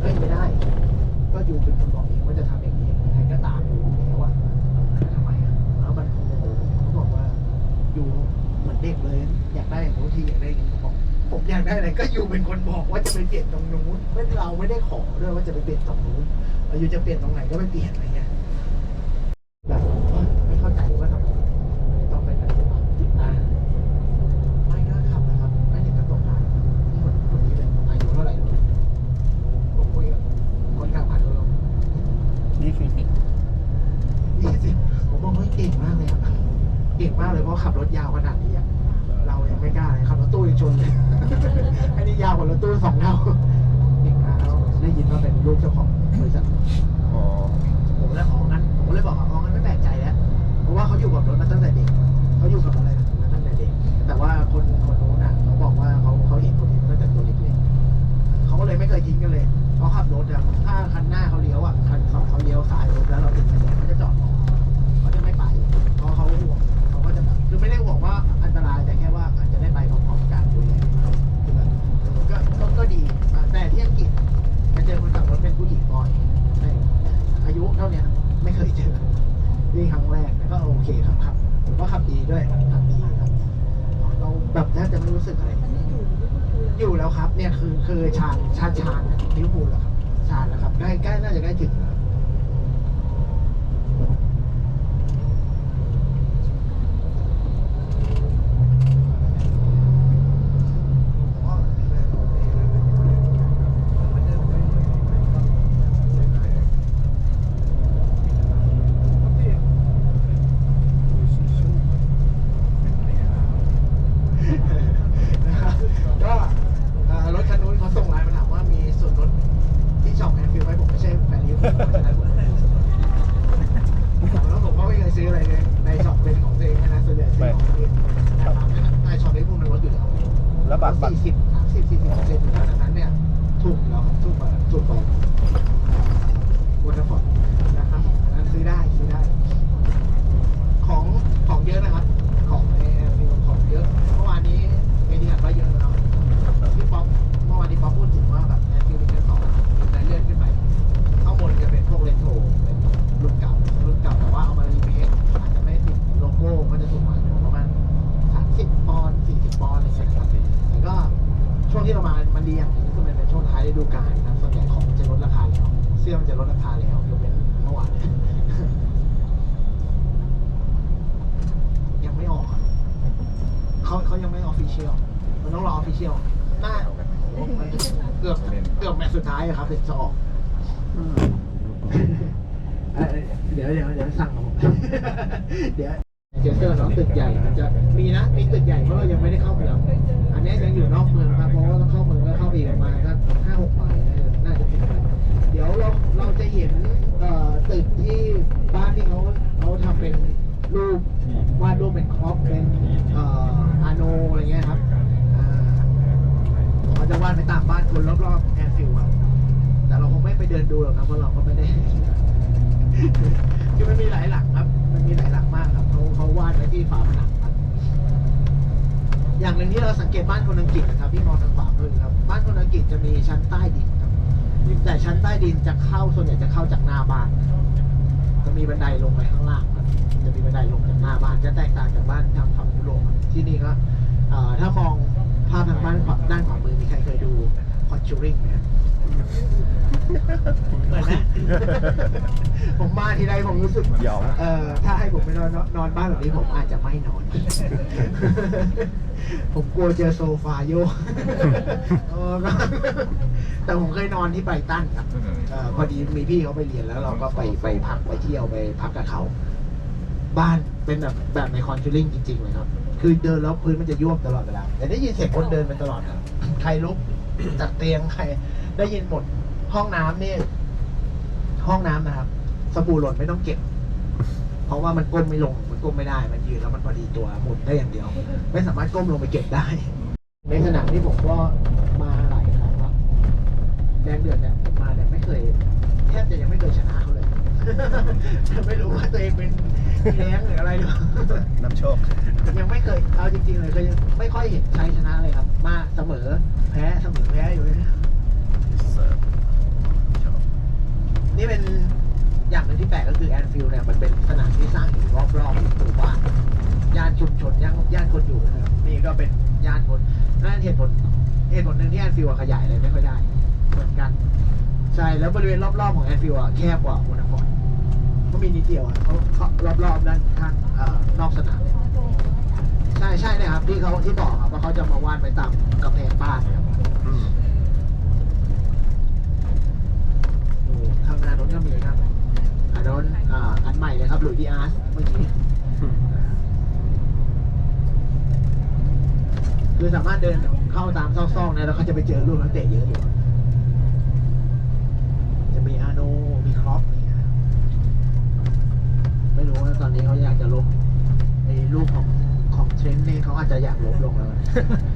เฮ้ยไม่ได้ ก็อยู่เป็นคนบอกเองว่าจะทำอย่างนี้ใครก็ตามอยู่แล้วอะทำไมอะแล้วมันโอ้โหเขาบอกว่าอยู่เหมือนเด็กเลย อยากได้อย่างนู้นทีอยากได้อย่างนี้ผมบอกผมอยากได้อะไรก็อยู่เป็นคนบอกว่าจะไปเปลี่ยนตรงนู้นไม่เราไม่ได้ขอด้วยว่าจะไปเปลี่ยนตรงนู้นเราอยู่จะเปลี่ยนตรงไหนก็ไปเปลี่ยนอะไรเงี้ยแบบไม่เข้าใจว่าทำไม เดินดูหรอกครับเพราะเราก็ไม่ได้ คือมันมีหลายหลังครับ มันมีหลายหลังมากครับเขาเขาวาดไว้ที่ฝาผนังครับ อย่างหนึ่งที่เราสังเกตบ้านคนอังกฤษนะครับที่มองทางขวามือครับ บ้านคนอังกฤษจะมีชั้นใต้ดินครับแต่ชั้นใต้ดินจะเข้าส่วนใหญ่จะเข้าจากหน้าบ้านจะมีบันไดลงไปข้างล่างครับจะมีบันไดลงจากหน้าบ้านจะแตกต่างจากบ้านทางฝั่งยุโรปที่นี่ก็ถ้ามองภาพทางบ้านด้านขวามือมีใครเคยดู Conjuring ไหมครับ เหมือนไหมผมมาทีไรผมรู้สึกยอม เออถ้าให้ผมไปนอนนอนบ้านแบบนี้ผมอาจจะไม่นอน ผมกลัวเจอโซฟาโยกเออก็แต่ผมเคยนอนที่ไบรตันครับเออพอดีมีพี่เขาไปเรียนแล้วเราก็ไปไปพักไปเที่ยวไปพักกับเขา บ้านเป็นแบบแบบในคอนจูริงจริงๆเลยครับ คือเดินแล้วพื้นมันจะยวบตลอดเวลาแต่ได้ยินเสียงคนเดินไปตลอดครับ ใครลุกจากเตียงใคร ได้ยินหมด ห้องน้ำนี่ห้องน้ำนะครับ สบู่หล่นไม่ต้องเก็บ เพราะว่ามันก้มไม่ลง มันก้มไม่ได้ มันยืนแล้วมันพอดีตัวหมุนได้อย่างเดียว ไม่สามารถก้มลงไปเก็บได้ ในสนามที่ผมก็มาหลายครั้งครับแดงเดือดเนี่ยผมมาเนี่ยไม่เคยแทบจะยังไม่เคยชนะเขาเลย ไม่รู้ว่าตัวเองเป็นแย้งหรืออะไรหรือเปล่าน้ำโชค ยังไม่เคย เอาจริงๆเลยก็ยังไม่ค่อยเห็นชัยชนะเลยครับ มาเสมอ แพ้เสมอแพ้อยู่เลย นี่เป็นอย่างหนึ่งที่แปลกก็คือแอนฟิลด์เนี่ยมันเป็นสนามที่สร้างอยู่รอบๆหมู่บ้านย่านชุมชนย่านย่านคนอยู่นะครับนี่ก็เป็นย่านคนนั่นเหตุผลเหตุผลหนึ่งที่แอนฟิลด์ขยายเลยไม่ค่อยได้ เหมือนกัน ใช่แล้วบริเวณรอบๆของแอนฟิลด์แคบกว่าโมนาคอนก็มีนิดเดียวเขาเขารอบๆด้านข้างนอกสนามใช่ใช่นะครับที่เขาที่บอกครับว่าเขาจะมาวาดไปตามกระแพงบ้านนะครับ ดูข้างหน้ารถก็มีครับอันนั้นอ่าอันใหม่เลยครับหลุยดีอาร์สเมื่อกี้คือสามารถเดินเข้าตามซอกๆนะแล้วเขาจะไปเจอลูกนักเตะเยอะอยู่จะมีอาโนมีครอปอย่างเงี้ยไม่รู้ว่าตอนนี้เขาอยากจะลบไอ้ลูกของของเทรนต์เนี่ยเขาอาจจะอยากลบลงแล้วนะ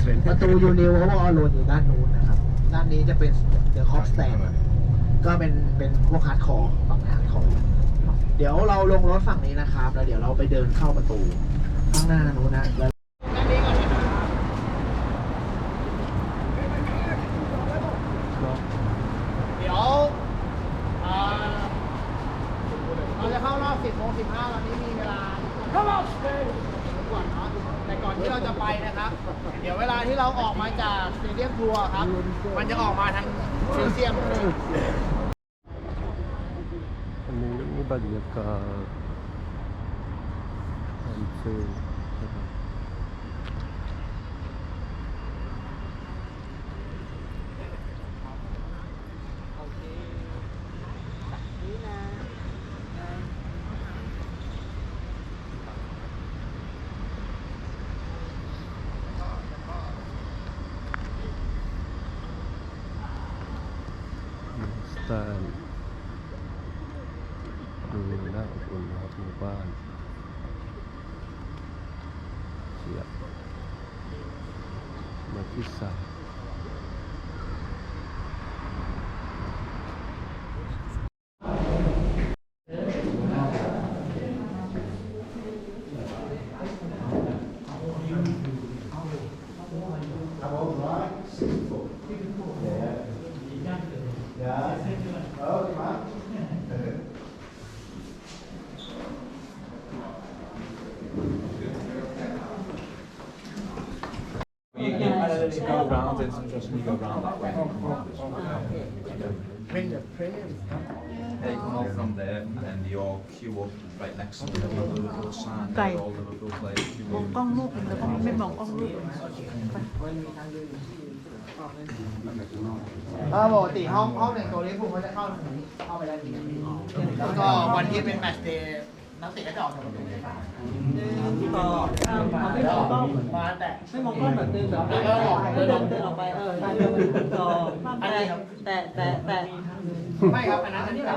เทรนต์ประตูยูนิวเขาบอกว่าโลนอยู่ด้านนู้นนะครับ ด้านนี้จะเป็นเดอะคอปสแตน ก็เป็นเป็นพวกฮาร์ดคอร์ฝั่งฮาร์ดคอร์เดี๋ยวเราลงรถฝั่งนี้นะครับ แล้วเดี๋ยวเราไปเดินเข้าประตูข้างหน้านู้นนะ 1박 2일간 단체 to go round it, just you go round that way. Yeah, you come out from there and then you'll queue up right next to the Liverpool sign, Right. there, all the Liverpool players queue มอง up. กล้องลูกแล้วก็ไม่มองกล้องลูกถ้าปกติห้องห้องหนึ่งตัวลิเวอร์พูลเขาจะเข้าทางนี้เข้าไปได้ทีแล้วก็วันที่เป็นแมตช์เดย์ นักเตะก็จะออกจากประตูต่อไม่มองกล้องมาแต่ไม่มองกล้องแบบเดินแบบเดินออกเดินออกไปเออต่อแต่แต่แต่แต่ไม่ครับอันนั้นอันนี้แบบ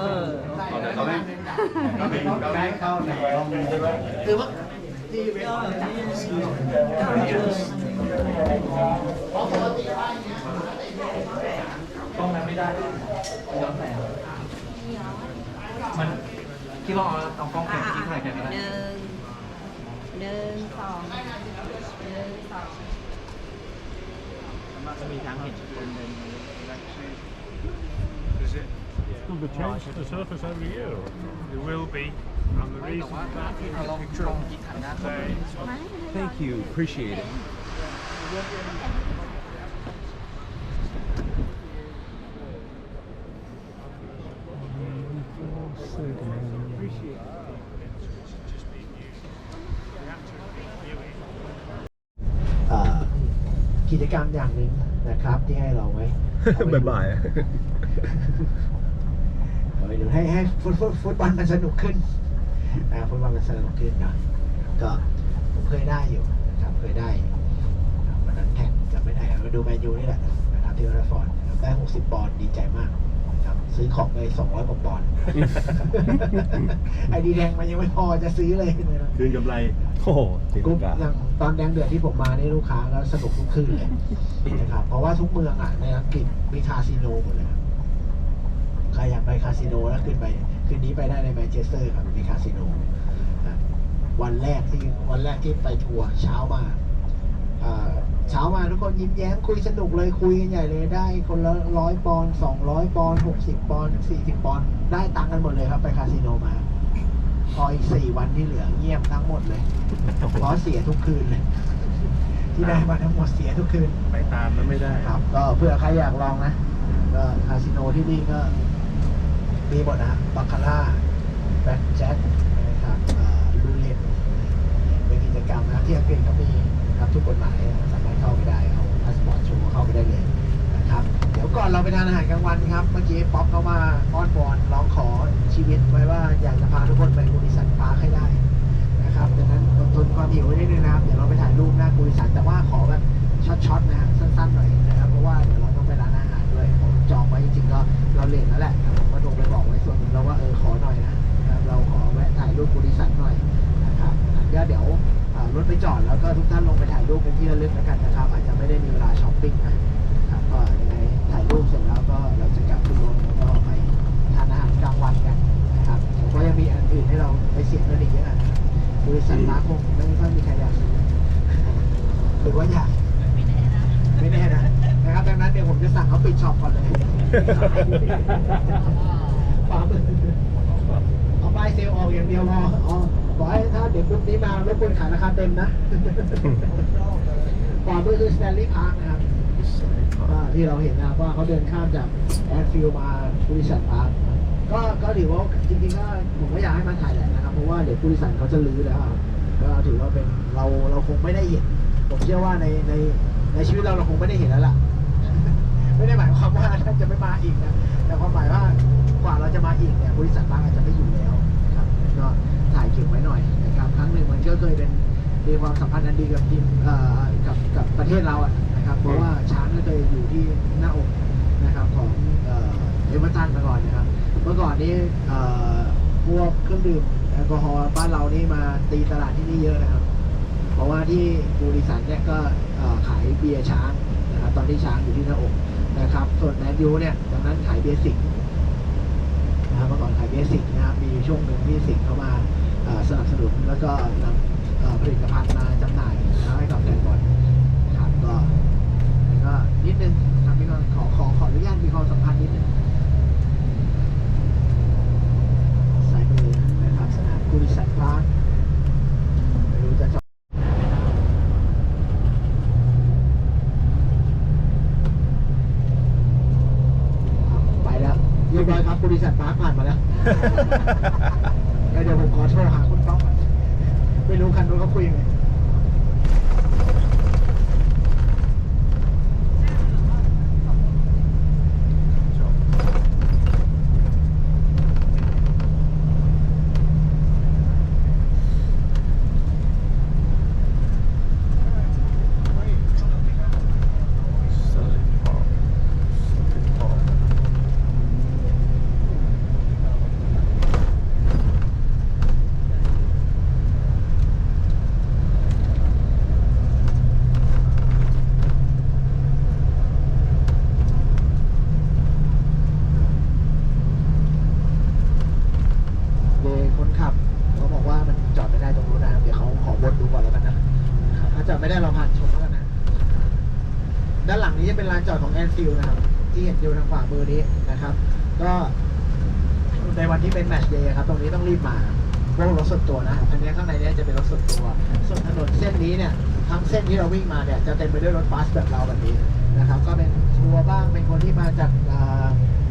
เออใช่เขาได้เขาได้เข้าในห้องคือว่าที่เวลาเพราะปกติว่าอย่างเงี้นไม่ได้ยมันแสง ที่เราเอากล้องแข่งที่ถ่ายกัน หนึ่งหนึ่งสองหนึ่งสอง Will be changed the surface every year. It will be, and the reason for that is they Thank you. Appreciate it. กิจกรรมอย่างหนึ่งนะครับ ที่ให้เราไว้บ๊ายบายเอาไปดูให้ให้ฟุตฟุตฟุตบอลมันสนุกขึ้นนะฟุตบอลมันสนุกขึ้นนะก็ผมเคยได้อยู่นะครับเคยได้นะครับวันนั้นแข่งจำไม่ได้มาดูแมนยูนี่แหละนะครับที่โอลด์แทราฟฟอร์ดนะครับได้60ปอนด์ดีใจมากนะครับซื้อของไป200กว่าปอนด์ ไอดีแดงมันยังไม่พอจะซื้อเลยนะคืนกำไร โอ้โหตีกรุ๊ลัปงกาอย่าง ตอนแดงเดือดที่ผมมานี่ลูกค้าก็สนุกทุกคืนเลยนะครับเพราะว่าทุกเมืองอะในอังกฤษมีคาสิโนหมดเลยครับใครอยากไปคาสิโนแล้วขึ้นไปคืนนี้ไปได้ในแมนเชสเตอร์ครับมีคาสิโนวันแรกที่วันแรกที่ไปทัวร์เช้ามาเช้ามาทุกคนยิ้มแย้มคุยสนุกเลยคุยกันใหญ่เลยได้ คนละร้อยปอนสองร้อยปอนหกสิบปอนสี่สิบปอนได้ตังค์กันหมดเลยครับไปคาสิโนมา ออีกสี่วันที่เหลือเงียบทั้งหมดเลยเพราะเสียทุกคืนเลย ที่ได้มาทั้งหมดเสียทุกคืน ไปตามมันไม่ได้ครับ ก็เพื่อใครอยากลองนะ ก็คาสิโนที่นี่ก็มีหมดนะบัคคาร่าแบ็คแจ็คนะครับลูเล็ตเป็นกิจกรรมนะที่อังกฤษก็มีนะครับทุกกฎหมายสามารถเข้าไปได้เอาพาสปอร์ตโชว์เข้าไปได้เลยนะ ครับ เดี๋ยวก่อนเราไปทานอาหารกลางวันครับ เมื่อกี้ป๊อปเขามาอ้อนวอนร้องขอชีวิตไว้ว่าอยากจะพาทุกคนไปบริษัทปา ขวามือคือสแตนลีย์พาร์คนะครับว่าที่เราเห็นนะครับว่าเขาเดินข้ามจากแอนฟิลมาบริษัทพาร์คก็ก็ถือว่าจริงๆก็ผมก็อยากให้มาถ่ายแหละนะครับ เพราะว่าเดี๋ยวบริษัทเขาจะรื้อแล้วครับก็ถือว่าเป็นเราเราคงไม่ได้เห็น ผมเชื่อว่าในในในชีวิตเราเราคงไม่ได้เห็นแล้วล่ะ ไม่ได้หมายความว่าท่านจะไม่มาอีกนะแต่ความหมายว่ากว่าเราจะมาอีกเนี่ยบริษัทบางอาจจะไม่อยู่แล้วนะครับก็ถ่ายเก็บไว้หน่อยนะครับครั้งหนึ่งมันก็เคยเป็น มีความสัมพันธ์อันดีกับทีมกับกับประเทศเราอะนะครับเพราะว่าช้างก็เคยอยู่ที่หน้าอกนะครับของเอเวอร์ตันมาก่อนนะครับเมื่อก่อนนี่พวกเครื่องดื่มแอลกอฮอล์บ้านเรานี่มาตีตลาดที่นี่เยอะนะครับ เพราะว่าที่บริสันเนี่ยก็ขายเบียร์ช้างนะครับตอนที่ช้างอยู่ที่หน้าอกนะครับ ส่วนแมนยูเนี่ยตอนนั้นขายเบียร์สิงนะครับเมื่อก่อนขายเบียร์สิงนะครับมีช่วงหนึ่งที่สิงเข้ามาสนับสนุนแล้วก็นำ ผลิตภัณฑ์มาจำหน่ายให้กับแฟนบอลนะครับก็ก็นิดนึงนะครับมีความขอขอขออนุญาตมีความสัมพันธ์นิดนึงสายมือนะครับสนามกุริสันพาร์คไม่รู้จะจอดไปแล้วเรียบร้อยครับบริษัทปาร์คผ่านมาแล้ว แล้วเดี๋ยวผมขอโทรหาคุณป๊อกก่อนไม่รู้คันนู้นเขาคุยยังไง เลยคนขับเขาบอกว่ามันจอดไม่ได้ตรงนู้นนะครับเดี๋ยวเขาขอวนดูก่อนแล้วกันนะครับถ้าจอดไม่ได้เราผ่านชมแล้วกันนะ ด้านหลังนี้จะเป็นลานจอดของแอนฟิลนะครับ ที่เห็นอยู่ทางขวามือนี้นะครับ ก็ในวันที่เป็นแมตช์เดย์ครับ ตรงนี้ต้องรีบมาพวกรถส่วนตัวนะ อันนี้ข้างในเนี้จะเป็นรถส่วนตัว ส่วนถนนเส้นนี้เนี่ยทั้งเส้นที่เราวิ่งมาเนี่ยจะเต็มไปด้วยรถบัสแบบเราแบบนี้นะครับ ก็เป็นทัวร์บ้างเป็นคนที่มาจาก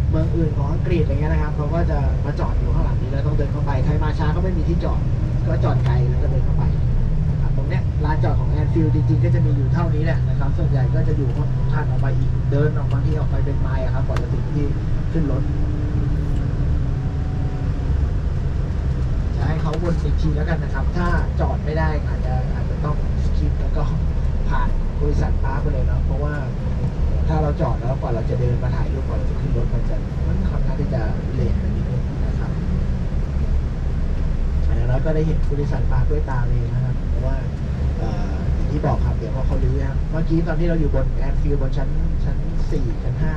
เมืองอื่นของอังกฤษอะไรเงี้ยนะครับเขาก็จะมาจอดอยู่ข้างหลังนี้แล้วต้องเดินเข้าไปใครมาช้าก็ไม่มีที่จอด ก็จอดไกลแล้วก็เดินเข้าไป เนี้ยลานจอดของแอนฟิลด์จริงๆ ก็จะมีอยู่เท่านี้แหละนะครับ ส่วนใหญ่ก็จะอยู่ข้างท่านออกไปอีกเดินออกบางที่ออกไปเป็นไมล์ครับก่อนจะถึงที่ขึ้นรถจะให้เขาวนอีกทีแล้วกันนะครับ ถ้าจอดไม่ได้อาจจะอาจจะต้องสคิปแล้วก็ผ่านบริษัทปาร์คไปเลยเนาะเพราะว่าถ้าเราจอดแล้วกว่าเราจะเดินมาถ่ายรูปก่อนเราจะขึ้นรถมันจะมันค่อนข้างที่จะเลท แล้วก็ได้เห็นบริษัทมาด้วยตาเองนะครับเพราะว่าอย่างที่บอกครับเดี๋ยวพอเขารื้อครับเมื่อกี้ตอนที่เราอยู่บนแอดฟิลบนชั้นชั้นสี่ชั้นห้า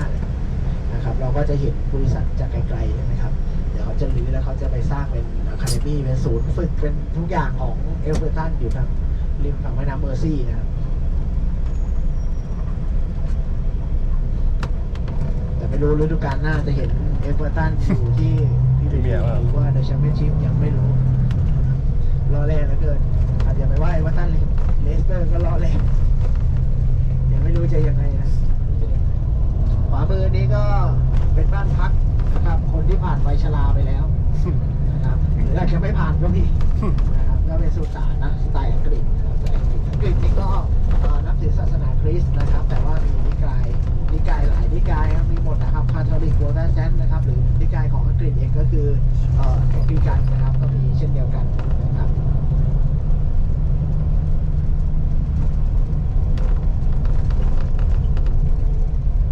นะครับเราก็จะเห็นบริษัทจากไกลๆใช่ไหมครับเดี๋ยวเขาจะรื้อแล้วเขาจะไปสร้างเป็นอคาเดมี่เป็นศูนย์ฝึกเป็นทุกอย่างของเอลเวอร์ตันอยู่ทางริมฝั่งแม่น้ำเมอร์ซี่นะครับแต่ไม่รู้ฤดูกาลหน้าจะเห็นเอเวอร์ตันอยู่ที่ที่พรีเมียร์หว่าเดอแชมเปี้ยนชิพยังไม่รู้ รอเล่นเหลือเกินอาจจะไปว่าเอเวอร์ตันเลสเตอร์ก็รอเล่ยังไม่รู้จะยังไงนะขวามือนี้ก็เป็นบ้านพักนะครับ คนที่ผ่านไฟชราไปแล้วนะครับหรืออาจจะไม่ผ่านก็มีนะครับก็เป็นสุสานนะสไตล์อังกฤษนะครับสไตล์อังกฤษอังกฤษนี่ก็นับถือศาสนาคริสต์นะครับ แต่ว่ามีนิกายนิกายหลายนิกายครับมีหมดนะครับคาทอลิกโปรเตสแตนต์นะครับ หรือนิกายของอังกฤษเองก็คือเอ่อแองกลิกันนะครับ ก็มีเช่นเดียวกันนะครับ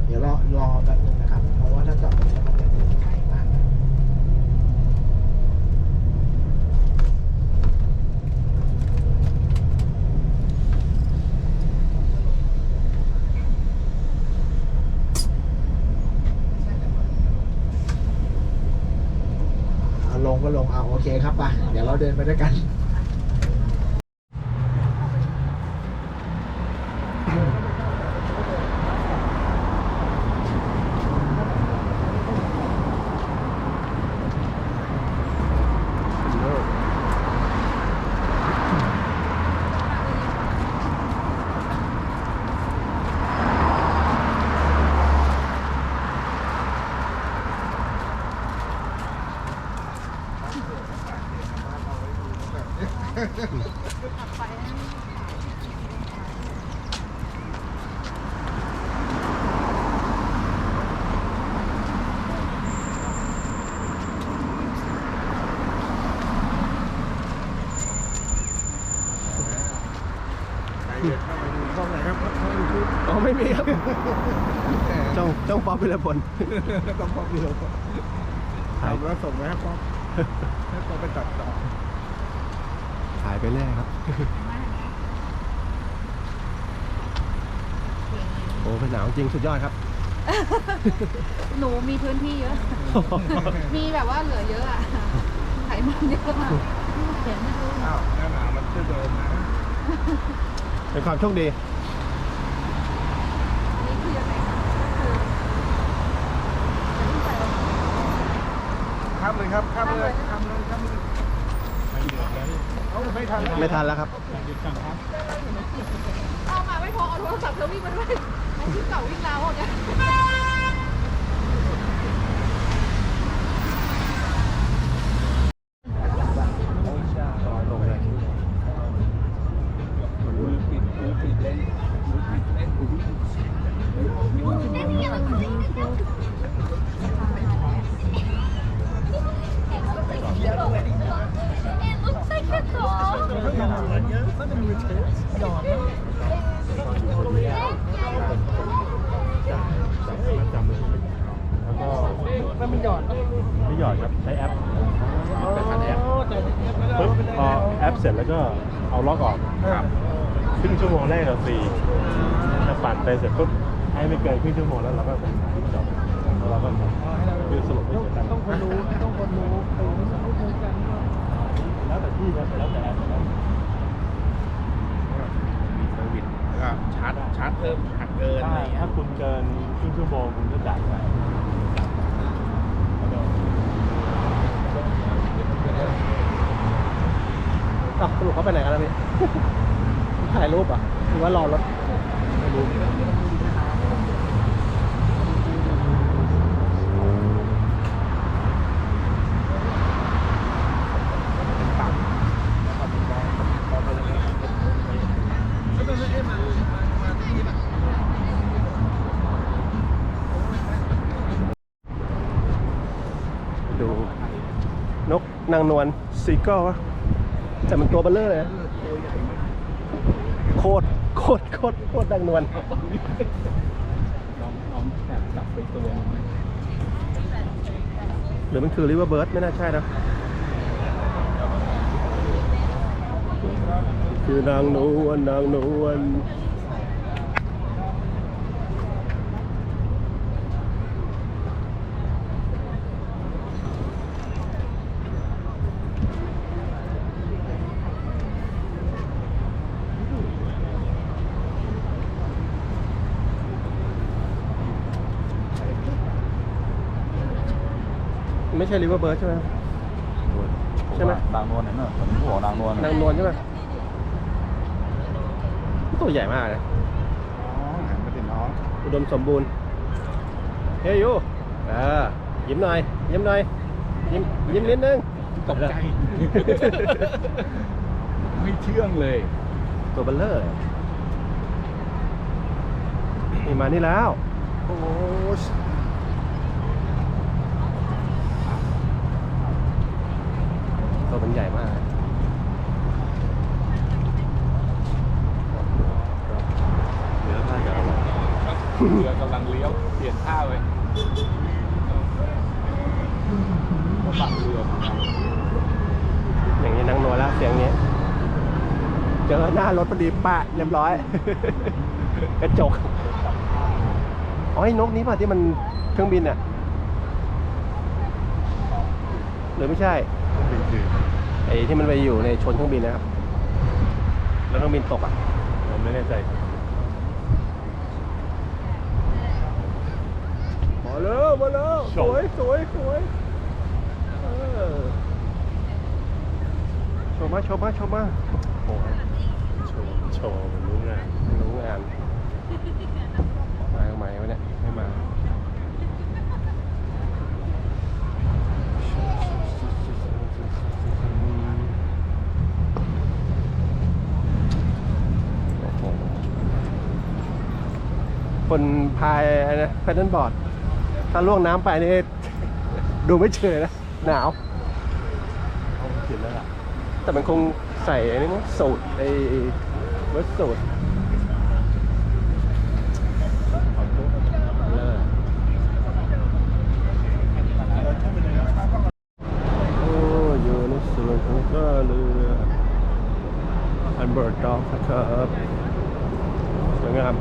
เดี๋ยวรอรอแป๊บนึงนะครับ เพราะว่าถ้าจอดตรงนี้มันจะไกลมากนะเอาลงก็ลงเอาโอเคครับ ไปเดี๋ยวเราเดินไปด้วยกัน อ๋อไม่มีครับ จ้องจ้องป๊อปวิรพลต้องพอพี่เราทำแล้วส่งไว้ให้ป๊อปให้ป๊อปไปตัดต่อถ่ายไปเรื่อยครับ โอ้เป็นหนาวจริงสุดยอดครับ หนูมีพื้นที่เยอะ มีแบบว่าเหลือเยอะอะไขมันเยอะอะเห็นไม่รู้อ้าวหน้าหนาวมันจะเดินนะเป็นความโชคดี นี่คือยังไงคะคือจะต้องไป ข้าม เลยครับข้ามเลยข้ามเลยข้ามเลยเอาไม่ทันไม่ทันแล้วครับเอามาไม่พอเอาโทรศัพท์เธอวิ่งมาด้วยไอ้ที่เก่าวิ่งราวอะเนี่ย ไปเสร็จปุ๊บให้ไม่เกินครึ่งชั่วโมงแล้วเราก็ไปจบแล้วเราก็คือสรุปไม่เสียตังค์ต้องคนรู้ต้องคนรู้แล้วแต่ที่แล้วแต่แอปครับเซอร์วิสแล้วก็ชาร์จชาร์จเพิ่มหักเกินอะไรเงี้ยถ้าคุณเกินครึ่งชั่วโมงคุณก็จ่ายไปสรุปเขาไปไหนกันแล้วพี่ถ่ายรูปอะหรือว่ารอรถไม่รู้ ดู นกนางนวลซีเกิลวะแต่มันตัวเบลเลอร์เลยนะโคตรโคตรโคตรโคตรนางนวลหรือมันคือริเวอร์เบิร์ดไม่น่าใช่นะคือนางนวลนางนวล ใช่ริเวอร์เบิร์ดใช่ไหม ใช่ไหมดังนวลเนี่ยเนอะผมบอกดังนวลนางนวลใช่ไหมตัวใหญ่มากเลยอ๋อหันมาติดน้องอุดมสมบูรณ์ เฮ้ยยูเออยิ้มหน่อยยิ้มหน่อยยิ้มยิ้มนิดนึงตกใจ ไม่เชื่องเลย ตัวเบลเลอร์เลยนี่มานี่แล้ว โอ้ ตัวมันใหญ่มากเรือน่าจะเรือกำลังเลี้ยวเปลี่ยนท่าเลยก็ปักเรืออย่างนี้นั่งนวลแล้วเสียงนี้ เจอหน้ารถพอดีปะเรียบร้อย กระจกอ๋อไอ้นกนี้ป่ะที่มันเครื่องบินอะหรือไม่ใช่ ไอ้ที่มันไปอยู่ในชนเครื่องบินนะครับ แล้วเครื่องบินตกอะ ผมไม่แน่ใจมาแล้วมาแล้วสวยสวยสวยเออโชว์มาโชว์มาโชว์มาโอ้ยโชว์โชว์มันรู้งานรู้งานมาทำไมวะเนี่ยไม่มาโอ้โห คนพายนะแพดเดิลบอร์ด ถ้าล่วงน้ำไปนี่ดูไม่เฉยนะ หนาวเขาเขียนแล้วล่ะแต่มันคงใส่ไอ้นี่มั้งสูตรไอ้เวสสูตรเลิศโอ้อยู่ในส่วนของท่าเรืออันเบิร์ดด็อกนะครับสวยงาม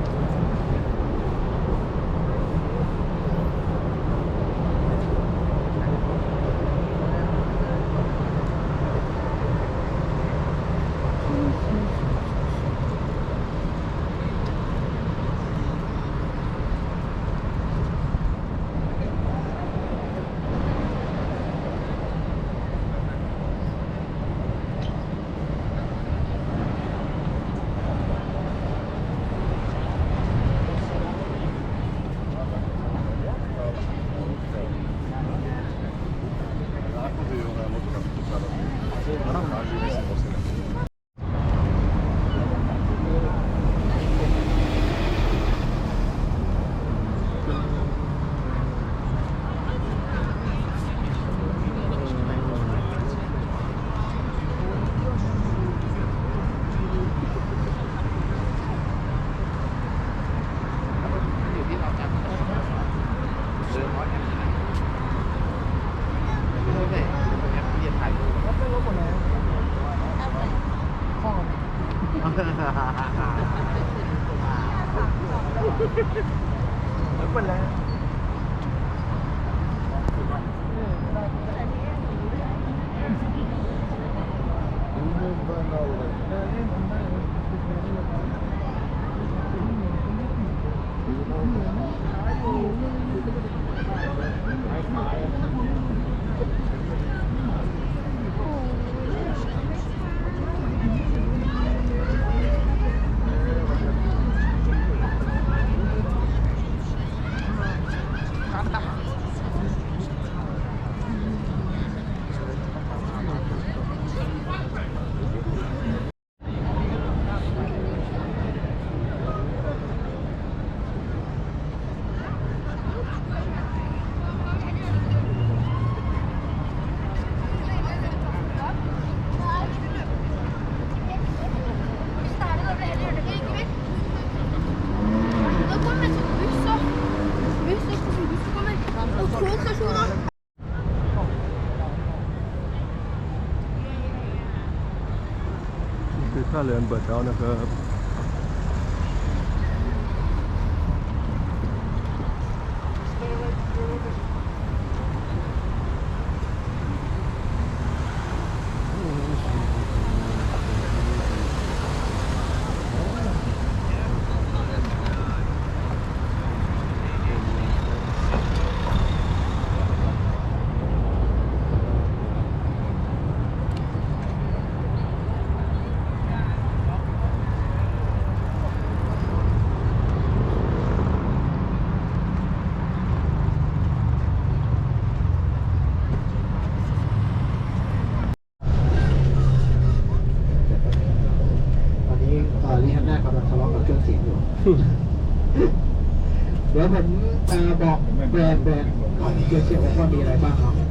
나랑 나중에 นี่คือท่าเดแล้วนะครับยวผมบอกแบรนด์แบรนด์ของเกียร์เสียว่ามีอะไรบ้างครับ